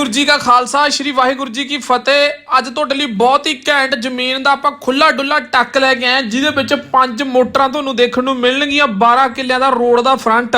ਵਾਹਿਗੁਰੂ ਜੀ ਕਾ ਖਾਲਸਾ, ਸ੍ਰੀ ਵਾਹਿਗੁਰੂ ਜੀ ਕੀ ਫਤਿਹ। ਅੱਜ ਤੁਹਾਡੇ ਲਈ ਬਹੁਤ ਹੀ ਘੈਂਟ ਜ਼ਮੀਨ ਦਾ ਆਪਾਂ ਖੁੱਲਾ ਡੁੱਲਾ ਟੱਕ ਲੈ ਕੇ ਆਏ ਜਿਹਦੇ ਵਿੱਚ ਪੰਜ ਮੋਟਰਾਂ ਤੁਹਾਨੂੰ ਦੇਖਣ ਨੂੰ ਮਿਲਣਗੀਆਂ 12 ਕਿੱਲਿਆਂ ਦਾ ਰੋਡ ਦਾ ਫਰੰਟ।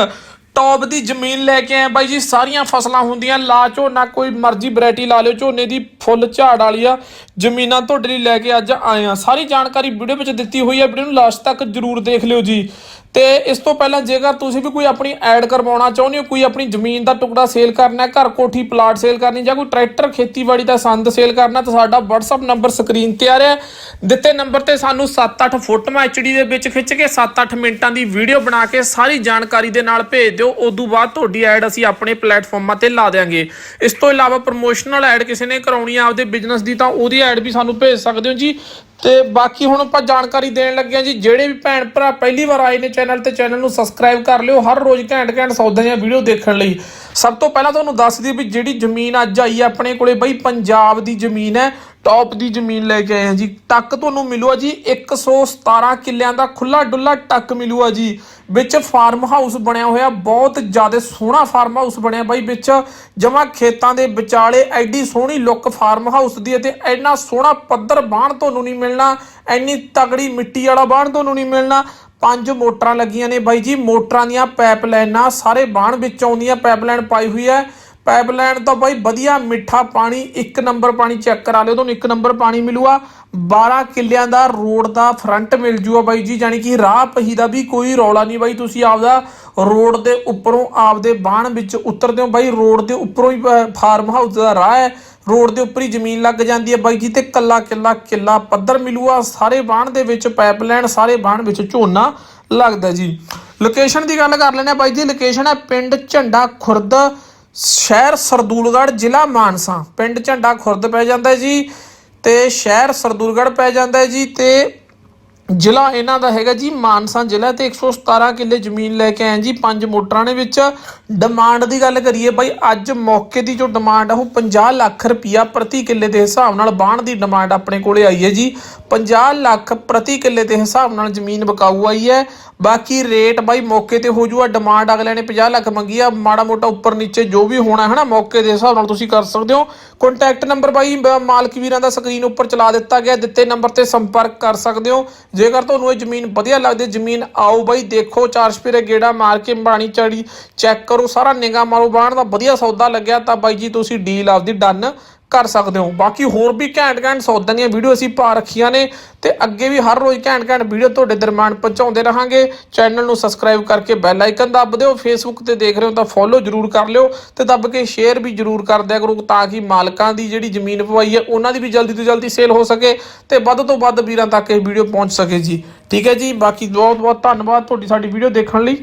ਟੌਪ ਦੀ ਜ਼ਮੀਨ ਲੈ ਕੇ ਆਏ ਬਾਈ ਜੀ, ਸਾਰੀਆਂ ਫਸਲਾਂ ਹੁੰਦੀਆਂ, ਲਾ ਝੋਨਾ ਕੋਈ ਮਰਜ਼ੀ ਵੈਰਾਈਟੀ ਲਾ ਲਿਓ, ਝੋਨੇ ਦੀ ਫੁੱਲ ਝਾੜ ਵਾਲੀ ਆ ਜ਼ਮੀਨਾਂ ਤੁਹਾਡੇ ਲਈ ਲੈ ਕੇ ਅੱਜ ਆਏ ਆ ਸਾਰੀ ਜਾਣਕਾਰੀ ਵੀਡੀਓ ਵਿੱਚ ਦਿੱਤੀ ਹੋਈ ਹੈ, ਵੀਡੀਓ ਨੂੰ ਲਾਸਟ ਤੱਕ ਜਰੂਰ ਦੇਖ ਲਿਓ ਜੀ। ਤੇ ਇਸ ਤੋਂ ਪਹਿਲਾਂ ਜੇਕਰ ਤੁਸੀਂ ਵੀ ਕੋਈ ਆਪਣੀ ਐਡ ਕਰਵਾਉਣਾ ਚਾਹੁੰਦੇ ਹੋ, ਕੋਈ ਆਪਣੀ ਜ਼ਮੀਨ ਦਾ ਟੁਕੜਾ ਸੇਲ ਕਰਨਾ ਹੈ, ਘਰ ਕੋਠੀ ਪਲਾਟ ਸੇਲ ਕਰਨੀ ਜਾਂ ਕੋਈ ਟਰੈਕਟਰ ਖੇਤੀਬਾੜੀ ਦਾ ਸੰਦ ਸੇਲ ਕਰਨਾ ਤਾਂ ਸਾਡਾ WhatsApp ਨੰਬਰ ਸਕਰੀਨ ਤੇ ਆ ਰਿਹਾ ਦਿੱਤੇ ਨੰਬਰ ਤੇ ਸਾਨੂੰ 7-8 ਫੋਟੋਆਂ HD ਦੇ ਵਿੱਚ ਖਿੱਚ ਕੇ 7-8 ਮਿੰਟਾਂ ਦੀ ਵੀਡੀਓ ਬਣਾ ਕੇ ਸਾਰੀ ਜਾਣਕਾਰੀ ਦੇ ਨਾਲ ਭੇਜ ਦਿਓ। ਉਦੋਂ ਬਾਅਦ ਤੁਹਾਡੀ ਐਡ ਅਸੀਂ ਆਪਣੇ ਪਲੇਟਫਾਰਮਾਂ ਤੇ ਲਾ ਦਿਆਂਗੇ। ਇਸ ਤੋਂ ਇਲਾਵਾ ਪ੍ਰੋਮੋਸ਼ਨਲ ਐਡ ਕਿਸੇ ਨੇ ਕਰਾਉਣੀ ਆ ਆਪਦੇ ਬਿਜ਼ਨਸ ਦੀ, ਤਾਂ ਉਹਦੀ ਐਡ ਵੀ ਸਾਨੂੰ ਭੇਜ ਸਕਦੇ ਹੋ ਜੀ। ਤੇ ਬਾਕੀ ਹੁਣ ਆਪਾਂ ਜਾਣਕਾਰੀ ਦੇਣ ਲੱਗੇ ਹਾਂ ਜੀ, ਜਿਹੜੇ ਵੀ ਭੈਣ ਭਰਾ ਪਹਿਲੀ ਵਾਰ ਆਏ ਨੇ ਚੈਨਲ ਤੇ ਚੈਨਲ ਨੂੰ ਸਬਸਕ੍ਰਾਈਬ ਕਰ ਲਿਓ। ਹਰ ਰੋਜ਼ ਘੈਂਟ ਘੈਂਟ ਸੌਦਾ ਦੀਆਂ ਵੀਡੀਓ ਦੇਖਣ ਲਈ। ਸਭ ਤੋਂ ਪਹਿਲਾਂ ਤੁਹਾਨੂੰ ਦੱਸ ਦਈਏ ਵੀ ਜਿਹੜੀ ਜ਼ਮੀਨ ਅੱਜ ਆਈ ਹੈ ਆਪਣੇ ਕੋਲੇ ਬਈ ਪੰਜਾਬ ਦੀ ਜ਼ਮੀਨ ਹੈ ਟੌਪ ਦੀ ਜ਼ਮੀਨ ਲੈ ਕੇ ਆਏ ਹਾਂ ਜੀ। ਟੱਕ ਤੁਹਾਨੂੰ ਮਿਲੂਗਾ ਜੀ 117 ਕਿੱਲਿਆਂ ਦਾ ਖੁੱਲਾ ਡੁੱਲਾ ਟੱਕ ਮਿਲੂਗਾ ਜੀ। ਵਿੱਚ ਫਾਰਮ ਹਾਊਸ ਬਣਿਆ ਹੋਇਆ, ਬਹੁਤ ਜ਼ਿਆਦਾ ਸੋਹਣਾ ਫਾਰਮ ਹਾਊਸ ਬਣਿਆ ਬਾਈ ਵਿੱਚ। ਜਮਾ ਖੇਤਾਂ ਦੇ ਵਿਚਾਲੇ ਐਡੀ ਸੋਹਣੀ ਲੁੱਕ ਫਾਰਮ ਹਾਊਸ ਦੀ ਹੈ ਤੇ ਇੰਨਾ ਸੋਹਣਾ ਪੱਧਰ ਬਾਣ ਤੁਹਾਨੂੰ ਨਹੀਂ ਮਿਲਣਾ, ਇੰਨੀ ਤਗੜੀ ਮਿੱਟੀ ਵਾਲਾ ਬਾਣ ਤੁਹਾਨੂੰ ਨਹੀਂ ਮਿਲਣਾ। ਪੰਜ ਮੋਟਰਾਂ ਲੱਗੀਆਂ ਨੇ ਬਾਈ ਜੀ। ਮੋਟਰਾਂ ਦੀਆਂ ਪਾਈਪਲਾਈਨਾਂ ਸਾਰੇ ਬਾਣ ਵਿੱਚ ਆਉਂਦੀਆਂ ਪਾਈਪਲਾਈਨ ਪਾਈ ਹੋਈ ਹੈ। ਪਾਈਪਲਾਈਨ ਤੋਂ ਬਾਈ ਵਧੀਆ ਮਿੱਠਾ ਪਾਣੀ, ਇੱਕ ਨੰਬਰ ਪਾਣੀ ਚੈੱਕ ਕਰਾ ਲਿਓ, ਤੁਹਾਨੂੰ ਇੱਕ ਨੰਬਰ ਪਾਣੀ ਮਿਲੂਗਾ। 12 ਕਿੱਲਿਆਂ ਦਾ ਰੋਡ ਦਾ ਫਰੰਟ ਮਿਲ ਜੂਗਾ ਬਾਈ ਜੀ, ਯਾਨੀ ਕਿ ਰਾਹ ਪਹੀ ਦਾ ਵੀ ਕੋਈ ਰੌਲਾ ਨਹੀਂ ਬਾਈ, ਤੁਸੀਂ ਆਪਦਾ ਰੋਡ ਦੇ ਉੱਪਰੋਂ ਆਪਦੇ ਬਾਣ ਵਿੱਚ ਉਤਰਦੇ ਹੋ ਬਾਈ ਰੋਡ ਦੇ ਉੱਪਰੋਂ ਹੀ ਫਾਰਮ ਹਾਊਸ ਦਾ ਰਾਹ ਹੈ। ਰੋਡ ਦੇ ਉੱਪਰ ਹੀ ਜ਼ਮੀਨ ਲੱਗ ਜਾਂਦੀ ਹੈ ਬਾਈ ਜੀ ਤੇ ਕੱਲਾ ਕਿੱਲਾ ਕਿੱਲਾ ਪੱਧਰ ਮਿਲੂਗਾ ਸਾਰੇ ਬਾਣ ਦੇ ਵਿੱਚ ਪਾਈਪਲਾਈਨ ਸਾਰੇ ਬਾਣ ਵਿੱਚ ਝੋਨਾ ਲੱਗਦਾ ਜੀ। ਲੋਕੇਸ਼ਨ ਦੀ ਗੱਲ ਕਰ ਲੈਂਦੇ ਆ ਬਾਈ ਜੀ। ਲੋਕੇਸ਼ਨ ਹੈ ਪਿੰਡ ਝੰਡਾ ਖੁਰਦ, ਸ਼ਹਿਰ ਸਰਦੂਲਗੜ੍ਹ, ਜ਼ਿਲ੍ਹਾ ਮਾਨਸਾ। ਪਿੰਡ ਝੰਡਾ ਖੁਰਦ ਪੈ ਜਾਂਦਾ ਜੀ ਤੇ ਸ਼ਹਿਰ ਸਰਦੂਲਗੜ੍ਹ ਪੈ ਜਾਂਦਾ ਜੀ ਤੇ ਜ਼ਿਲ੍ਹਾ ਇਹਨਾਂ ਦਾ ਹੈਗਾ ਜੀ, ਮਾਨਸਾ ਜ਼ਿਲ੍ਹਾ ਤੇ 117 ਕਿੱਲੇ ਜ਼ਮੀਨ ਲੈ ਕੇ ਆਏ ਜੀ, ਪੰਜ ਮੋਟਰਾਂ ਦੇ ਵਿੱਚ। ਡਿਮਾਂਡ ਦੀ ਗੱਲ ਕਰੀਏ ਬਾਈ, ਅੱਜ ਮੌਕੇ ਦੀ ਜੋ ਡਿਮਾਂਡ ਆ, ਉਹ 50 ਲੱਖ ਰੁਪਿਆ ਪ੍ਰਤੀ ਕਿੱਲੇ ਦੇ ਹਿਸਾਬ ਨਾਲ ਬਾਣ ਦੀ ਡਿਮਾਂਡ ਆਪਣੇ ਕੋਲੇ ਆਈ ਹੈ ਜੀ। 50 ਲੱਖ ਪ੍ਰਤੀ ਕਿੱਲੇ ਦੇ ਹਿਸਾਬ ਨਾਲ ਜ਼ਮੀਨ ਬਕਾਊ ਆਈ ਹੈ। ਬਾਕੀ ਰੇਟ ਬਾਈ, ਮੌਕੇ ਤੇ ਹੋ ਜੂਗਾ ਡਿਮਾਂਡ ਅਗਲੇ ਨੇ 50 ਲੱਖ ਮੰਗੀ ਆ, ਮਾੜਾ ਮੋਟਾ ਉੱਪਰ ਨੀਚੇ ਜੋ ਵੀ ਹੋਣਾ ਹੈ ਨਾ, ਮੌਕੇ ਦੇ ਹਿਸਾਬ ਨਾਲ ਤੁਸੀਂ ਕਰ ਸਕਦੇ ਹੋ। ਕੰਟੈਕਟ ਨੰਬਰ ਬਾਈ ਮਾਲਕ ਵੀਰਾਂ ਦਾ ਸਕਰੀਨ ਉੱਪਰ ਚਲਾ ਦਿੱਤਾ ਗਿਆ, ਦਿੱਤੇ ਨੰਬਰ ਤੇ ਸੰਪਰਕ ਕਰ ਸਕਦੇ ਹੋ। ਜੇਕਰ ਤੁਹਾਨੂੰ ਇਹ ਜ਼ਮੀਨ ਵਧੀਆ ਲੱਗਦੀ ਜ਼ਮੀਨ ਆਓ ਬਾਈ, ਦੇਖੋ, ਚਾਰ ਸਪੇਰੇ ਗੇੜਾ ਮਾਰ ਕੇ ਬਾਣੀ ਚੜੀ, ਚੈੱਕ ਕਰੋ, ਸਾਰਾ ਨਿਗਾਹ ਮਾਰੋ ਬਾਣ ਦਾ ਵਧੀਆ ਸੌਦਾ ਲੱਗਿਆ ਤਾਂ ਬਾਈ ਜੀ, ਤੁਸੀਂ ਡੀਲ ਆਪਦੀ ਡਨ ਕਰ ਸਕਦੇ ਹੋ। ਬਾਕੀ ਹੋਰ ਵੀ ਘੈਂਟ ਘੈਂਟ ਸੌਦਿਆਂ ਦੀਆਂ ਵੀਡੀਓ ਅਸੀਂ ਪਾ ਰੱਖੀਆਂ ਨੇ ਤੇ ਅੱਗੇ ਵੀ ਹਰ ਰੋਜ਼ ਘੈਂਟ ਘੈਂਟ ਵੀਡੀਓ ਤੁਹਾਡੇ ਦਰਮਿਆਨ ਪਹੁੰਚਾਉਂਦੇ ਰਹਾਂਗੇ। ਚੈਨਲ ਨੂੰ ਸਬਸਕ੍ਰਾਈਬ ਕਰਕੇ ਬੈਲ ਆਈਕਨ ਦੱਬ ਦਿਓ। ਫੇਸਬੁੱਕ ਤੇ ਦੇਖ ਰਹੇ ਹੋ ਤਾਂ ਫੋਲੋ ਜਰੂਰ ਕਰ ਲਿਓ ਤੇ ਦੱਬ ਕੇ ਸ਼ੇਅਰ ਵੀ ਜਰੂਰ ਕਰ ਦਿਆ ਕਰੋ ਤਾਂ ਕਿ ਮਾਲਕਾਂ ਦੀ ਜਿਹੜੀ ਜ਼ਮੀਨ ਪਵਾਈ ਹੈ, ਉਹਨਾਂ ਦੀ ਵੀ ਜਲਦੀ ਤੋਂ ਜਲਦੀ ਸੇਲ ਹੋ ਸਕੇ ਤੇ ਵੱਧ ਤੋਂ ਵੱਧ ਵੀਰਾਂ ਤੱਕ ਇਹ ਵੀਡੀਓ ਪਹੁੰਚ ਸਕੇ ਜੀ। ਠੀਕ ਹੈ ਜੀ, ਬਾਕੀ ਬਹੁਤ ਬਹੁਤ ਧੰਨਵਾਦ ਤੁਹਾਡੀ ਸਾਡੀ ਵੀਡੀਓ ਦੇਖਣ ਲਈ।